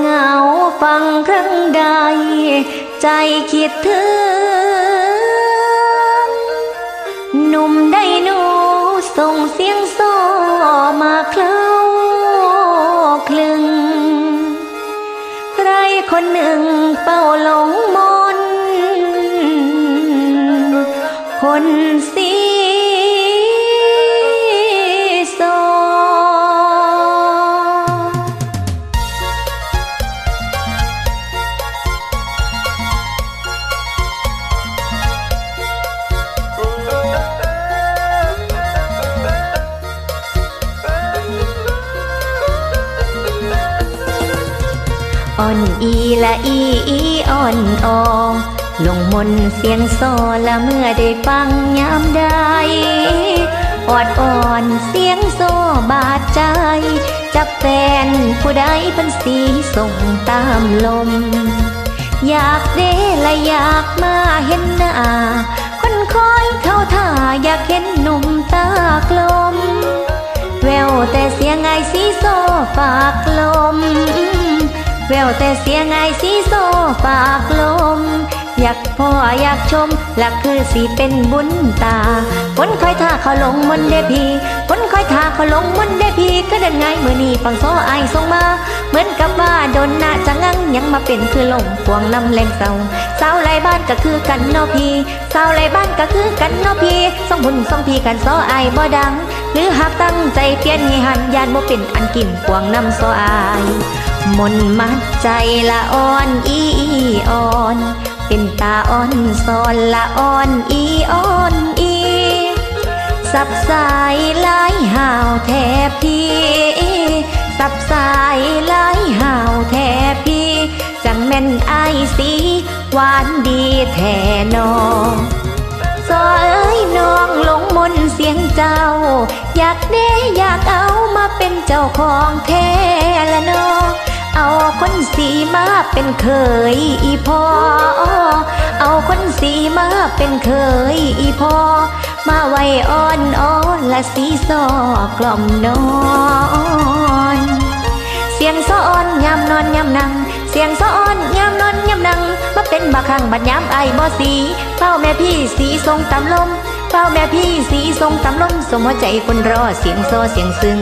เงาฟังครั้งใด ใจคิดถึงหนุ่มได้หนูส่งเสียงโซมาเคล้าคลึง ใครคนหนึ่งเป้าหลงมน คนสีโอ่อนอีละอีอีอ่อนออลงมนเสียงโซละเมื่อได้ฟังยามใดออดอ่อนเสียงโซบาดใจ จับแฟนผู้ใดเป็นสีส่งตามลม อยากเดละอยากมาเห็นหน้าคนคอยเข้าท่าอยากเห็นหนุ่มตากลม แววแต่เสียงไอสีโซฝาก แววแต่เสียงไอสีโซฝากลม อยากพ่ออยากชม หลักคือสีเป็นบุญตาคนคอยท่าเขาลงมนต์เดพีคนคอยท่าเขาลงมนต์เดพีก็เดินไงเมื่อนี้ฟังโซไอส่งมา เหมือนกับว่าโดนหน้าจะงังยังมาเป็นคือลงพวงนำแรงเศร้าสาวไรบ้านก็คือกันเนอพีสาวไรบ้านก็คือกันเนอพีสองบุญสองพีกันโซไอบ่ดัง หรือหากตั้งใจเปลี่ยนให้หันยานบ่เป็นอันกินพวงนำโซไอ มนมัดใจละอ่อนอีอ่อน เป็นตาอ่อนซอนละอ่อนอีอ่อนอี สับสายลายห่าวแทบพี่ สับสายลายห่าวแทบพี่ จังแม่นไอสีหวานดีแท่นอซอเอ้ยน้องหลงมนเสียงเจ้า อยากเด้อยากเอามาเป็นเจ้าของแท้ละนอเอา คนสีมาเป็นเคยอีพอ เอาคนสีมาเป็นเคยอีพอ มาไว้อ่อนอ่อนละสีซอกล่อมนอน เสียงซ้อนยามนอนยามนั่งเสียงซ้อนยามนอนยามนั่งมาเป็นบาคังบัดยามไอบ่สีเฝ้าแม่พี่สีทรงตำลมเฝ้าแม่พี่สีทรงตำลมสมหัวใจคนรอเสียงโซเสียงซึ้ง